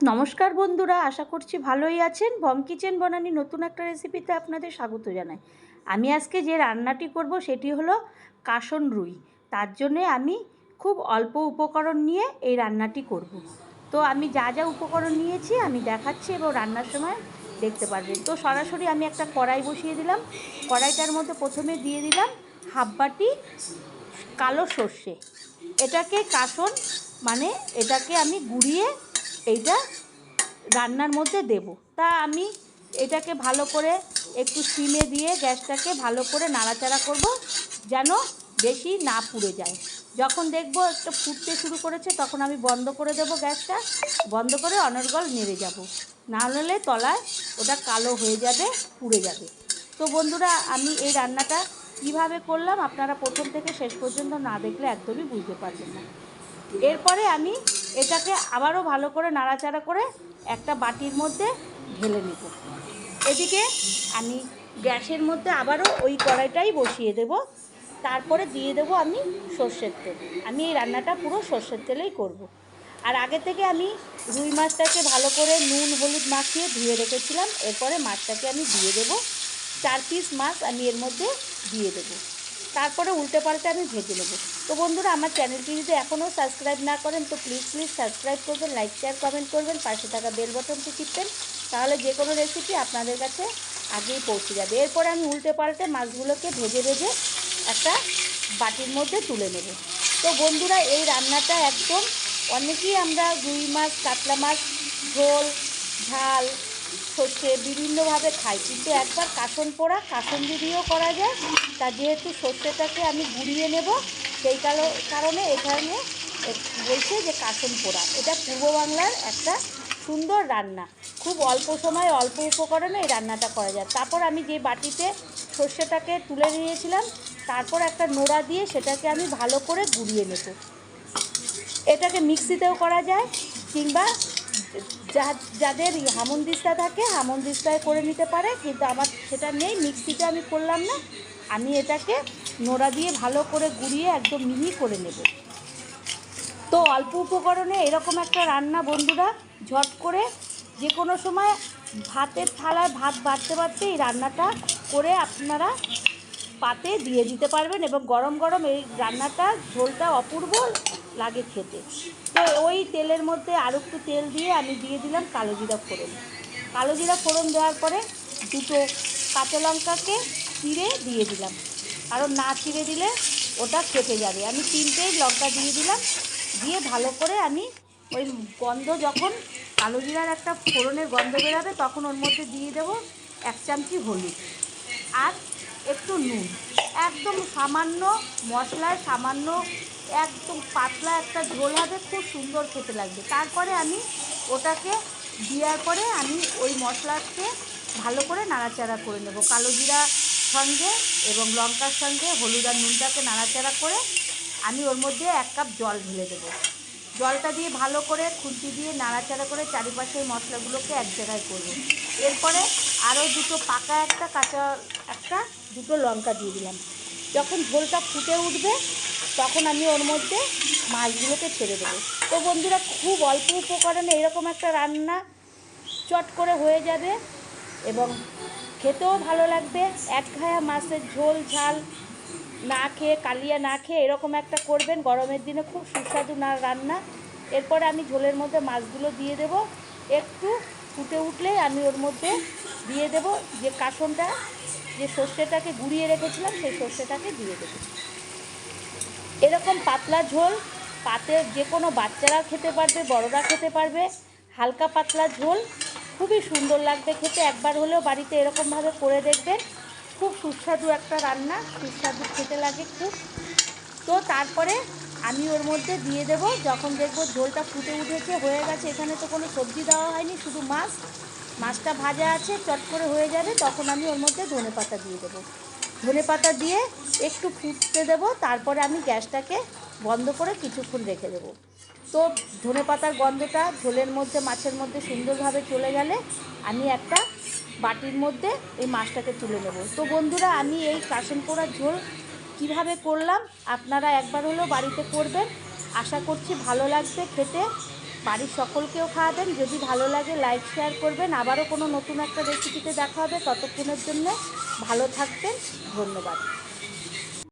নমস্কার বন্ধুরা, আশা করছি ভালোই আছেন। বং কিচেন বনানি নতুন একটা রেসিপিতে আপনাদের স্বাগত জানাই। আমি আজকে যে রান্নাটি করব সেটি হলো কাসন রুই। তার জন্যে আমি খুব অল্প উপকরণ নিয়ে এই রান্নাটি করব। তো আমি যা যা উপকরণ নিয়েছি আমি দেখাচ্ছি এবং রান্নার সময় দেখতে পারবেন। তো সরাসরি আমি একটা কড়াই বসিয়ে দিলাম। কড়াইটার মধ্যে প্রথমে দিয়ে দিলাম হাফ বাটি কালো সর্ষে। এটাকে কাসন মানে এটাকে আমি গুঁড়িয়ে এইটা রান্নার মধ্যে দেব। তা আমি এটাকে ভালো করে একটু সিমে দিয়ে গ্যাসটাকে ভালো করে নাড়াচাড়া করব যেন বেশি না পুড়ে যায়। যখন দেখব একটু ফুটতে শুরু করেছে তখন আমি বন্ধ করে দেব গ্যাসটা, বন্ধ করে অনর্গল নেড়ে যাব। না হলে তলায় ওটা কালো হয়ে যাবে, পুড়ে যাবে। তো বন্ধুরা, আমি এই রান্নাটা কীভাবে করলাম আপনারা প্রথম থেকে শেষ পর্যন্ত না দেখলে একদমই বুঝতে পারবেন না। এরপরে আমি এটাকে আবারও ভালো করে নাড়াচাড়া করে একটা বাটির মধ্যে ঢেলে নেব। এদিকে আমি গ্যাসের মধ্যে আবারও ওই কড়াইটাই বসিয়ে দেব। তারপরে দিয়ে দেব আমি সর্ষের তেল। আমি এই রান্নাটা পুরো সর্ষের তেলেই করব। আর আগে থেকে আমি রুই মাছটাকে ভালো করে নুন, হলুদ মাখিয়ে ধুয়ে রেখেছিলাম। এরপরে মাছটাকে আমি দিয়ে দেব। চার পিস মাছ আমি এর মধ্যে দিয়ে দেবো। তারপরে উল্টে পাল্টে আমি ভেজে নেব। তো বন্ধুরা, আমার চ্যানেলটি যদি এখনও সাবস্ক্রাইব না করেন, তো প্লিজ প্লিজ সাবস্ক্রাইব করবেন লাইক শেয়ার কমেন্ট করবেন, পাশে থাকা বেল বটনটি টিপবেন, তাহলে যে কোনো রেসিপি আপনাদের কাছে আগেই পৌঁছে যাবে। এরপরে আমি উল্টে পাল্টে মাছগুলোকে ভেজে ভেজে একটা বাটির মধ্যে তুলে নেব। তো বন্ধুরা, এই রান্নাটা একদম অনেকেই আমরা রুই মাছ, কাতলা মাছ, ঝোল, ঝাল সর্ষে বিভিন্নভাবে খাই। কিন্তু একবার কাসন পোড়া কাসন্দি দিয়েও করা যায়। তা যেহেতু সর্ষেটাকে আমি গুঁড়িয়ে নেব, সেই কারণে এখানে বলছে যে কাসন পোড়া। এটা পূর্ব বাংলার একটা সুন্দর রান্না। খুব অল্প সময় অল্প উপকরণে এই রান্নাটা করা যায়। তারপর আমি যে বাটিতে সর্ষেটাকে তুলে নিয়েছিলাম, তারপর একটা নোড়া দিয়ে সেটাকে আমি ভালো করে গুঁড়িয়ে নেব। এটাকে মিক্সিতেও করা যায়, কিংবা যা, যাদের হামনদিস্তা থাকে, হামনদিস্তায় করে নিতে পারে, কিন্তু আমার সেটা নেই, মিক্সিতে আমি করলাম না। আমি এটাকে নোড়া দিয়ে ভালো করে গুঁড়িয়ে একদম মিহি করে নেব। তো অল্প উপকরণে এরকম একটা রান্না, বন্ধুরা, ঝট করে যে কোনো সময় ভাতের থালায় ভাত বাড়তে বাড়তে এই রান্নাটা করে আপনারা পাতে দিয়ে দিতে পারবেন এবং গরম গরম এই রান্নাটা ঝোলটা অপূর্ব লাগে খেতে। তো ওই তেলের মধ্যে আর একটু তেল দিয়ে আমি দিয়ে দিলাম কালো জিরা ফোড়ন। কালো জিরা ফোড়ন দেওয়ার পরে দুটো কাঁচা লঙ্কাকে চিড়ে দিয়ে দিলাম। কারণ না চিড়ে দিলে ওটা কেটে যাবে। আমি তিনটেই লঙ্কা দিয়ে দিলাম। দিয়ে ভালো করে আমি ওই গন্ধ যখন কালো জিরার একটা ফোড়নের গন্ধ বেরাবে, তখন ওর মধ্যে দিয়ে দেবো এক চামচি হলুদ আর একটু নুন। একদম সামান্য মশলায় সামান্য একদম পাতলা একটা ঝোল হবে, খুব সুন্দর খেতে লাগবে। তারপরে আমি ওটাকে দেওয়ার পরে আমি ওই মশলাকে ভালো করে নাড়াচাড়া করে নেব। কালো জিরা সঙ্গে এবং লঙ্কার সঙ্গে হলুদ আর নুনটাকে নাড়াচাড়া করে আমি ওর মধ্যে এক কাপ জল ঢেলে দেবো। জলটা দিয়ে ভালো করে খুন্তি দিয়ে নাড়াচাড়া করে চারিপাশের মশলাগুলোকে এক জায়গায় করব। এরপরে আরও দুটো পাকা একটা, কাঁচা একটা দুটো লঙ্কা দিয়ে দিলাম। যখন ঝোলটা ফুটে উঠবে তখন আমি ওর মধ্যে মাছগুলোকে ছেড়ে দেবো। তো বন্ধুরা, খুব অল্প উপকরণে এরকম একটা রান্না চট করে হয়ে যাবে এবং খেতেও ভালো লাগবে। এক ঘায়া মাছের ঝোল, ঝাল না খেয়ে, কালিয়া না খেয়ে এরকম একটা করবেন, গরমের দিনে খুব সুস্বাদু না রান্না। এরপরে আমি ঝোলের মধ্যে মাছগুলো দিয়ে দেব। একটু ফুটে উঠলে আমি ওর মধ্যে দিয়ে দেব যে কাসনটা, যে সর্ষেটাকে গুঁড়িয়ে রেখেছিলাম, সেই সর্ষেটাকে দিয়ে দেবো। এরকম পাতলা ঝোল, পাতে যে কোনো বাচ্চারা খেতে পারবে, বড়রা খেতে পারবে, হালকা পাতলা ঝোল, খুবই সুন্দর লাগবে খেতে। একবার হলেও বাড়িতে এরকমভাবে করে দেখবেন। খুব সুস্বাদু একটা রান্না, সুস্বাদু খেতে লাগে খুব। তো তারপরে আমি ওর মধ্যে দিয়ে দেব, যখন দেখব ঝোলটা ফুটে উঠেছে, হয়ে গেছে, এখানে তো কোনো সবজি দেওয়া হয়নি, শুধু মাছ। মাছটা ভাজা আছে, চট করে হয়ে যাবে, তখন আমি ওর মধ্যে ধনে পাতা দিয়ে দেবো। ধনে পাতা দিয়ে একটু ফুটতে দেব, তারপরে আমি গ্যাসটাকে বন্ধ করে কিছুক্ষণ রেখে দেবো। তো ধনে পাতার গন্ধটা ঝোলের মধ্যে, মাছের মধ্যে সুন্দরভাবে চলে গেলে আমি একটা বাটির মধ্যে এই মাছটাকে তুলে নেব। তো বন্ধুরা, আমি এই কাসন পোড়ার ঝোল কীভাবে করলাম, আপনারা একবার হলেও বাড়িতে করবেন। আশা করছি ভালো লাগবে, খেতে বাড়ির সকলকেও খাওয়াবেন। যদি ভালো লাগে লাইক শেয়ার করবেন। আবারও কোনো নতুন একটা রেসিপিতে দেখা হবে। ততক্ষণের জন্য ভালো থাকবেন। ধন্যবাদ।